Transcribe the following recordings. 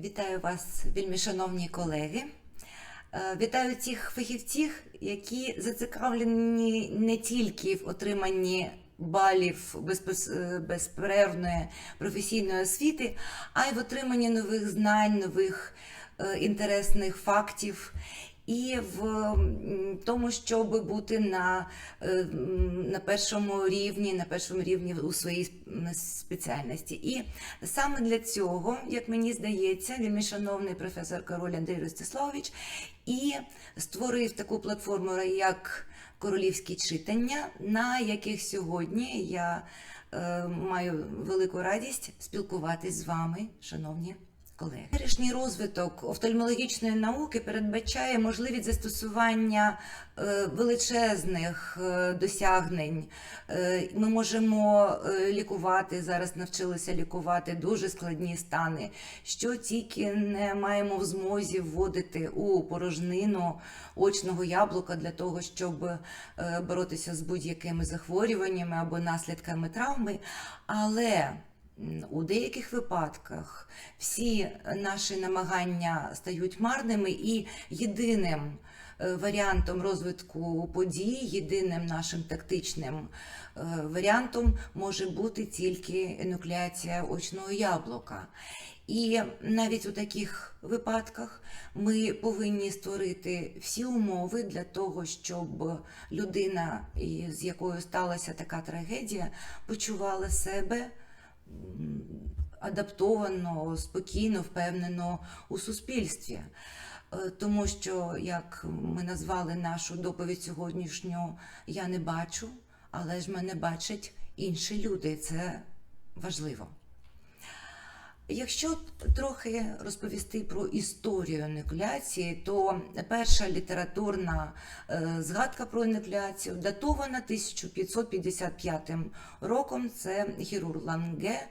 Вітаю вас, вельми шановні колеги. Е, Вітаю тих фахівців, які зацікавлені не тільки в отриманні балів е, безперервної професійної освіти, а й в отриманні нових знань, нових е, інтересних фактів. І в тому, щоб бути на, е, на першому рівні, на першому рівні у своїй спеціальності. І саме для цього, як мені здається, мій шановний професор Король Андрій Ростиславович і створив таку платформу, як королівські читання, на яких сьогодні я е, маю велику радість спілкуватись з вами, шановні колеги. Теперішній розвиток офтальмологічної науки передбачає можливість застосування е, величезних е, досягнень. Е, Ми можемо лікувати зараз, навчилися лікувати дуже складні стани, що тільки не маємо в змозі вводити у порожнину очного яблука для того, щоб боротися з будь-якими захворюваннями або наслідками травми. Але у деяких випадках всі наші намагання стають марними, і єдиним е, варіантом розвитку подій, єдиним нашим тактичним е, варіантом може бути тільки енуклеація очного яблука. І навіть у таких випадках ми повинні створити всі умови для того, щоб людина, з якою сталася така трагедія, почувала себе адаптовано, спокійно, впевнено у суспільстві. Е, Тому що, як ми назвали нашу доповідь сьогоднішню, я не бачу, але ж мене бачать інші люди. Це важливо. Якщо трохи розповісти про історію енуклеації, то перша літературна е, згадка про енуклеацію датована 1555 роком. Це хірург Ланге е,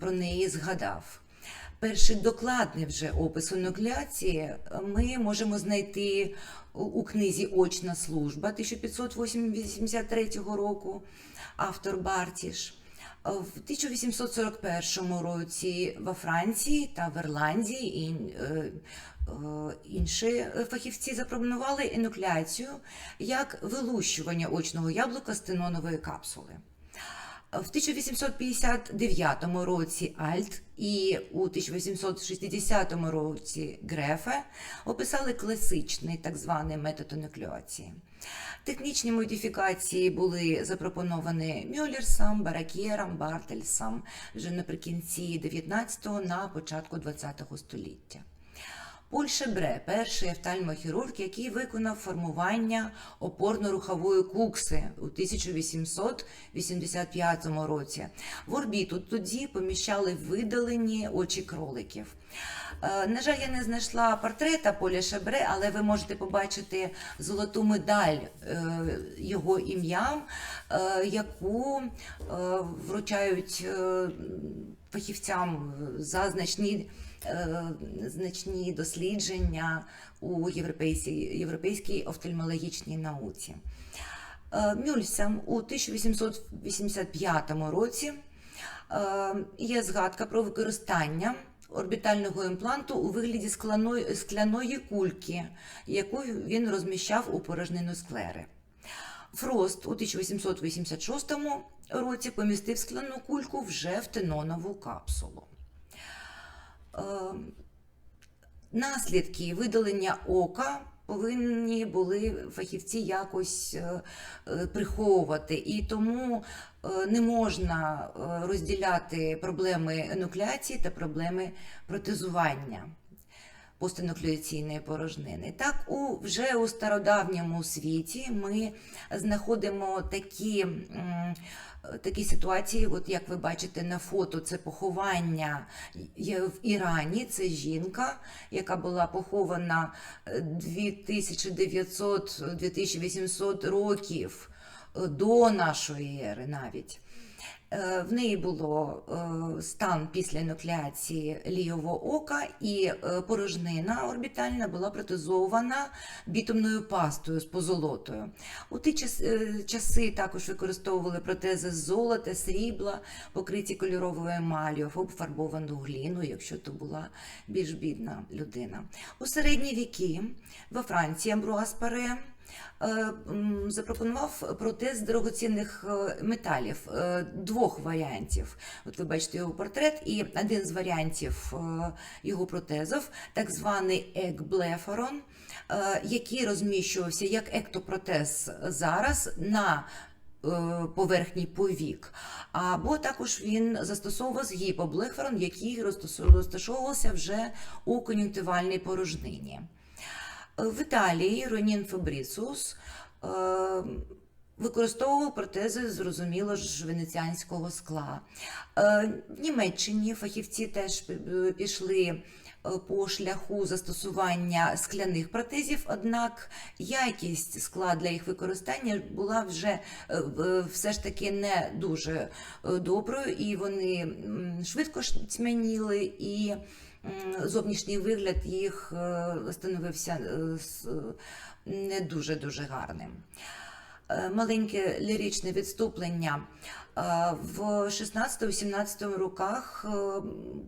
про неї згадав. Перший докладний вже опис енуклеації ми можемо знайти у книзі Очна служба 1583 року, автор Бартіш. В 1841 році во Франції та в Ірландії і е, е, інші фахівці запропонували інукляцію як вилущування очного яблука з тенонової капсули. В 1859 році Альт і у 1860 році Грефе описали класичний так званий метод енуклеації. Технічні модифікації були запропоновані Мюллерсом, Баракєром, Бартельсом вже наприкінці 19-го на початку 20-го століття. Поль Шебре, перший офтальмохірург, який виконав формування опорно-рухової кукси у 1885 році. В орбіту тоді поміщали видалені очі кроликів. Е, На жаль, я не знайшла портрета Поля Шебре, але ви можете побачити золоту медаль е, його ім'ям, е, яку вручають фахівцям за значні значні дослідження у європейській, офтальмологічній науці. Е, Мюльсом у 1885 році е, є згадка про використання орбітального імпланту у вигляді скляної кульки, яку він розміщав у порожнину склери. Фрост у 1886 році помістив скляну кульку вже в тенонову капсулу. Е, наслідки видалення ока повинні були фахівці якось е, е, приховувати, і тому е, не можна розділяти проблеми енуклеації та проблеми протезування постенуклеаційної порожнини. Так, у вже у стародавньому світі ми знаходимо такі, такі ситуації, от як ви бачите на фото, це поховання в Ірані. Це жінка, яка була похована 2900-2800 років е, до нашої ери навіть. Е, В неї було е, стан після енуклеації лівого ока, і е, порожнина орбітальна була протезована бітумною пастою з позолотою. У ті час- часи також використовували протези з золота, срібла, покриті кольоровою емаллю, або фарбовану гліну, якщо то була більш бідна людина. У середні віки во Франції Амбруаз Паре запропонував протез дорогоцінних е, металів е, двох варіантів. От ви бачите його портрет, і один з варіантів е, його протезів, так званий екблефарон, е, який розміщувався як ектопротез зараз на е, поверхні повік. Або також він застосовував згиб який розташовувався вже у кон'юнктивальній порожнині. В Італії Ронін Фабріцус е, використовував протези, зрозуміло ж, венеціанського скла. Е, В Німеччині фахівці теж пішли е, по шляху застосування скляних протезів, однак якість скла для їх використання була вже все ж таки не дуже доброю, і вони швидко тьмяніли і зовнішній вигляд їх е, становився е, не дуже дуже гарним. Е, Маленьке ліричне відступлення. В 16-17 роках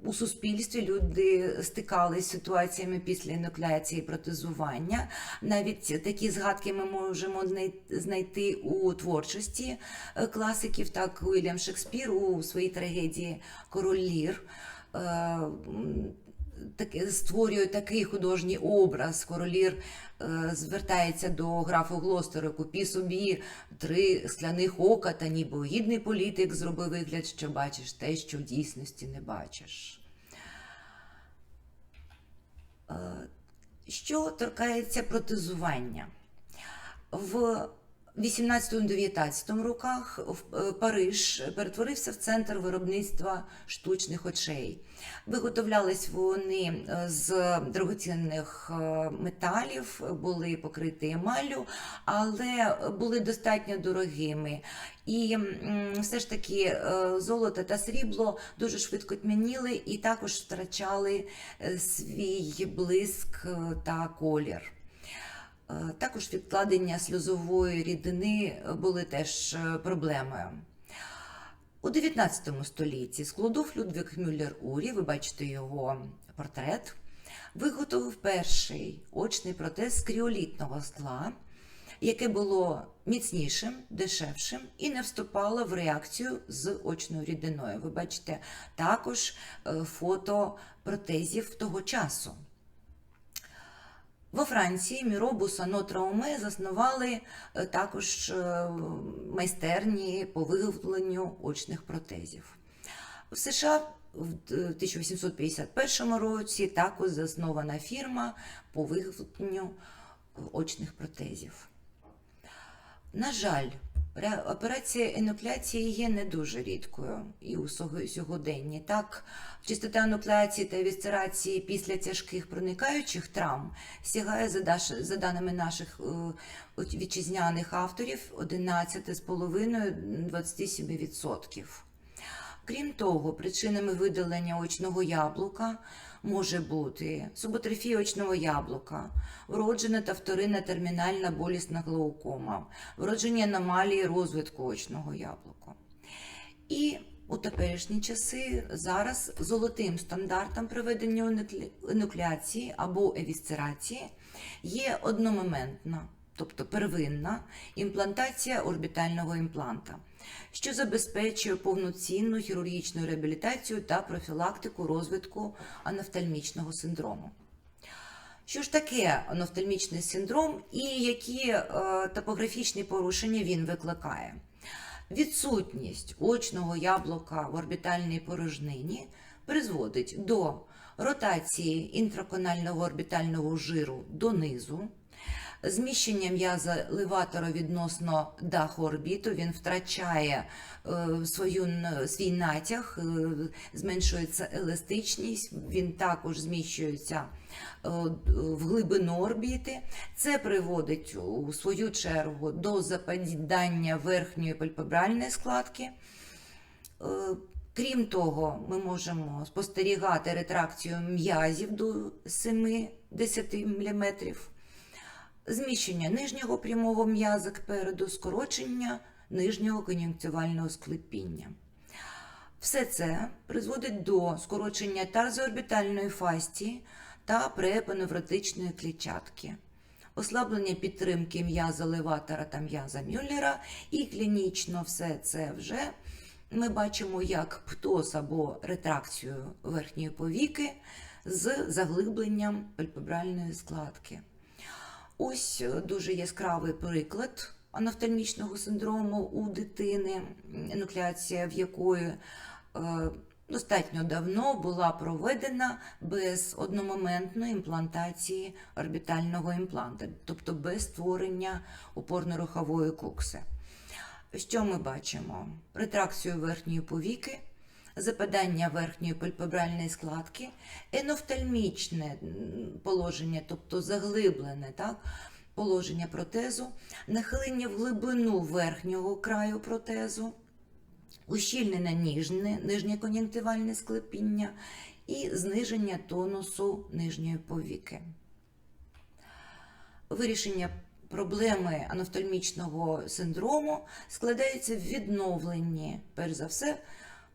у суспільстві люди стикалися з ситуаціями після енуклеації і протезування. Навіть такі згадки ми можемо знайти у творчості класиків, так Уільям Шекспір у своїй трагедії Король Лір. Таке створює такий художній образ. Королір е, звертається до графа Глостера, купі собі три скляних ока, та ніби гідний політик зробив вигляд, що бачиш те, що в дійсності не бачиш. Е, Що торкається протезування? В 18-19 роках е, Париж перетворився в центр виробництва штучних очей. Виготовлялись вони е, з дорогоцінних е, металів, були покриті емаллю, але були достатньо дорогими. І все ж таки золото та срібло дуже швидко тьмяніли і також втрачали свій блиск та колір. Е, Також відкладення сльозової рідини були теж е, проблемою. У 19 столітті складов Людвиг Мюллер Урі, ви бачите його портрет, виготовив перший очний протез з кріолітного скла, яке було міцнішим, дешевшим і не вступало в реакцію з очною рідиною. Ви бачите також е, фото протезів того часу. Во Франції Міро Бусано Трауме заснували е, також е, майстерні по виготовленню очних протезів. В США в 1851 році також заснована фірма по виготовленню е, очних протезів. На жаль, операція енуклеації є не дуже рідкою і у сьогоденні. Так, частота енуклеації та вісцерації після тяжких проникаючих травм сягає, за, даними наших е, вітчизняних авторів, 11,5-27%. Крім того, причинами видалення очного яблука може бути суботрофія очного яблука, вроджена та вторинна термінальна болісна глаукома, вроджені аномалії розвитку очного яблука. І у теперішні часи зараз золотим стандартом проведення енуклеації або евісцерації є одномоментна, тобто первинна імплантація орбітального імпланта, що забезпечує повноцінну хірургічну реабілітацію та профілактику розвитку анафтальмічного синдрому. Що ж таке анафтальмічний синдром і які е, топографічні порушення він викликає? Відсутність очного яблука в орбітальній порожнині призводить до ротації інтраконального орбітального жиру донизу, зміщення м'яза леватора відносно даху орбіту, він втрачає е, свою, свій натяг, е, зменшується еластичність, він також зміщується е, в глибину орбіти. Це приводить у свою чергу до западання верхньої пальпебральної складки. Крім того, ми можемо спостерігати ретракцію м'язів до 7-10 мм, зміщення нижнього прямого м'яза кпереду, скорочення нижнього кон'юнктивального склепіння. Все це призводить до скорочення тарзоорбітальної фасції та препоневротичної клітчатки, ослаблення підтримки м'яза леватора та м'яза Мюллера, і клінічно все це вже ми бачимо як птоз або ретракцію верхньої повіки з заглибленням пальпебральної складки. Ось е, дуже яскравий приклад анафтальмічного синдрому у дитини, енуклеація в якої е, достатньо давно була проведена без одномоментної імплантації орбітального імпланта, тобто без створення опорно-рухової кукси. Що ми бачимо? Ретракцію верхньої повіки, западання верхньої пальпебральної складки, енофтальмічне положення, тобто заглиблене так, положення протезу, нахилення в глибину верхнього краю протезу, ущільнене ніжне, нижнє кон'юнктивальне склепіння і зниження тонусу нижньої повіки. Вирішення проблеми анафтальмічного синдрому складається в відновленні, перш за все,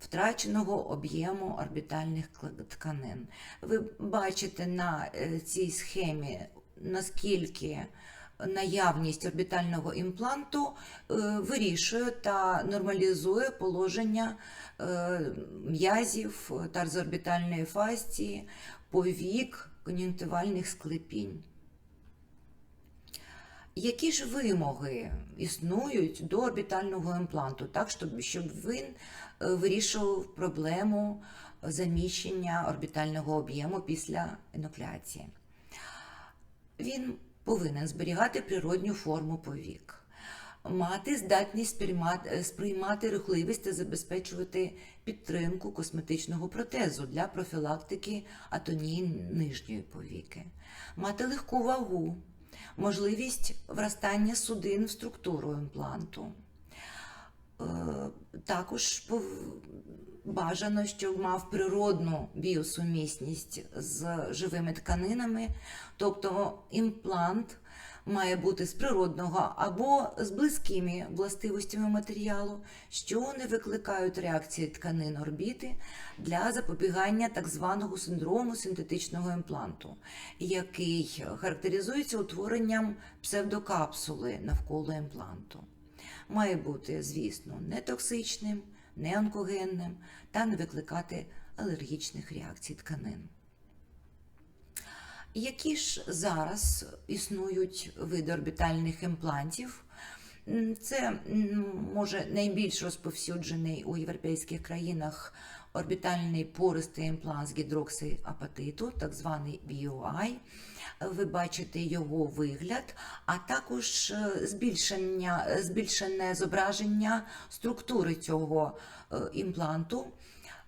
втраченого об'єму орбітальних тканин. Ви бачите на е, цій схемі, наскільки наявність орбітального імпланту е, вирішує та нормалізує положення е, м'язів тарзоорбітальної фасції, повік, кон'юнктивальних склепінь. Які ж вимоги існують до орбітального імпланту, так, щоб, він вирішував проблему заміщення орбітального об'єму після енуклеації? Він повинен зберігати природню форму повік, мати здатність сприймати, сприймати рухливість та забезпечувати підтримку косметичного протезу для профілактики атонії нижньої повіки, мати легку вагу, можливість врастання судин в структуру імпланту. Е, Також бажано, щоб мав природну біосумісність з живими тканинами, тобто імплант має бути з природного або з близькими властивостями матеріалу, що не викликають реакції тканин орбіти для запобігання так званого синдрому синтетичного імпланту, який характеризується утворенням псевдокапсули навколо імпланту. Має бути, звісно, не токсичним, не онкогенним та не викликати алергічних реакцій тканин. Які ж зараз існують види орбітальних імплантів? Це може найбільш розповсюджений у європейських країнах орбітальний пористий імплант з гідроксиапатиту, так званий BOI. Ви бачите його вигляд, а також е, збільшення, е, збільшене зображення структури цього е, імпланту.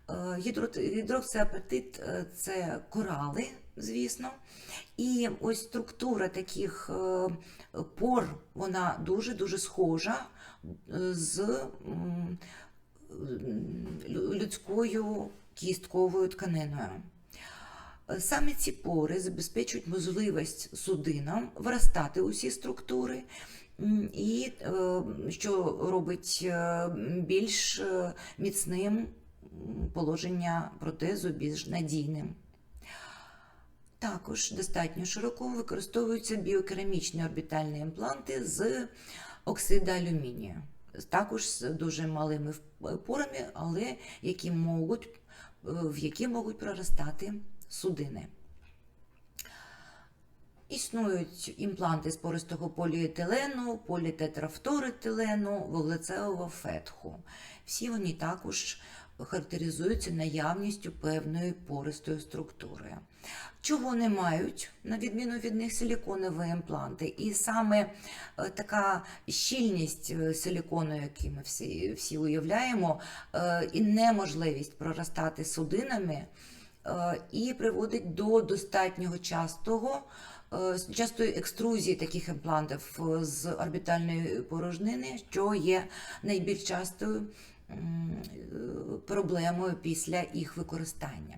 Е, Гідроксиапатит е, це корали, звісно. І ось структура таких е, пор, вона дуже-дуже схожа е, з людською кістковою тканиною. Е, Саме ці пори забезпечують можливість судинам вростати у ці структури, і е, що робить е, більш міцним положення протезу, більш надійним. Також достатньо широко використовуються біокерамічні орбітальні імпланти з оксида алюмінію. Також з дуже малими порами, але які можуть, в які можуть проростати судини. Існують імпланти з пористого поліетилену, політетрафторетилену, вуглецевого фетху. Всі вони також характеризуються наявністю певної пористої структури. Чого не мають, на відміну від них, силіконові імпланти. І саме е, така щільність е, силікону, який ми всі, всі уявляємо, е, і неможливість проростати судинами і приводить до достатнього частого е, частої екструзії таких імплантів е, з орбітальної порожнини, що є найбільш частою е, проблемою після їх використання.